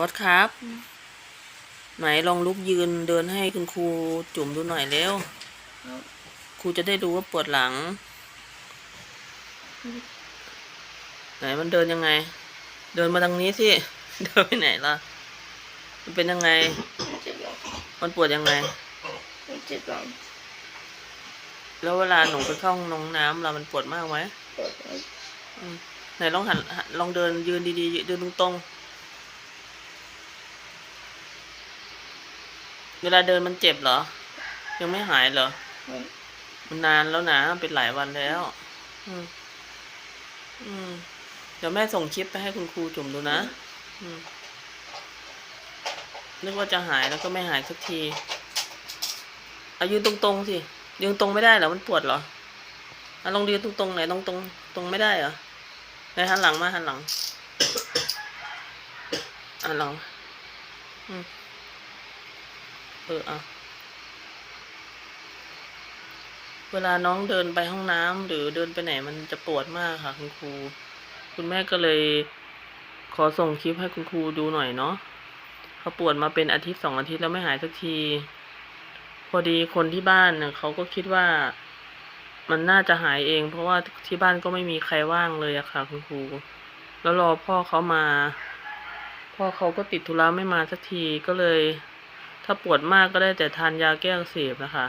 ฟอสครับ ไหนลองลุกยืนเดินให้คุณครูจุ่มดูหน่อยเร็วครับครูจะได้รู้ว่าปวดหลัง ไหนมันเดินยังไง เดินมาทางนี้สิเดินไปไหนล่ะ มันเป็นยังไงเจ็บหลังมันปวดยังไงเจ็บหลังแล้วเวลาหนูไปเข้าห้องน้ำเรามันปวดมากไหมปวดไหมอืมไหนลองหันหันลองเดินยืนดีๆยืนตรงๆ เวลาเดินมันเจ็บเหรอ ยังไม่หายเหรอ มันนานแล้วนะ เป็นหลายวันแล้ว อืม อืม เดี๋ยวแม่ส่งคลิปไปให้คุณครูจุ่มดูนะ อืม นึกว่าจะหายแล้วก็ไม่หายสักทีอายืนตรงๆสิ ยืนตรงไม่ได้เหรอ มันปวดเหรออะลองยืนตรงๆไหนตรงตรงๆตรงไม่ได้เหรอไหนหันหลังมาหันหลังหันหลัง อืม เออเอาเวลาน้องเดินไปห้องน้ำหรือเดินไปไหนมันจะปวดมากค่ะ คุณครู คุณแม่ก็เลย ขอส่งคลิปให้คุณครูดูหน่อยเนาะเขาปวดมาเป็นอาทิตย์สองอาทิตย์แล้วไม่หายสักที พอดีคนที่บ้านเนี่ยเขาก็คิดว่ามันน่าจะหายเอง เพราะว่าที่บ้านก็ไม่มีใครว่างเลยอะค่ะ คุณครู แล้วรอพ่อเขามา พ่อเขาก็ติดธุระไม่มาสักทีก็เลย ถ้าปวดมากก็ได้แต่ทานยาแก้อักเสบนะคะ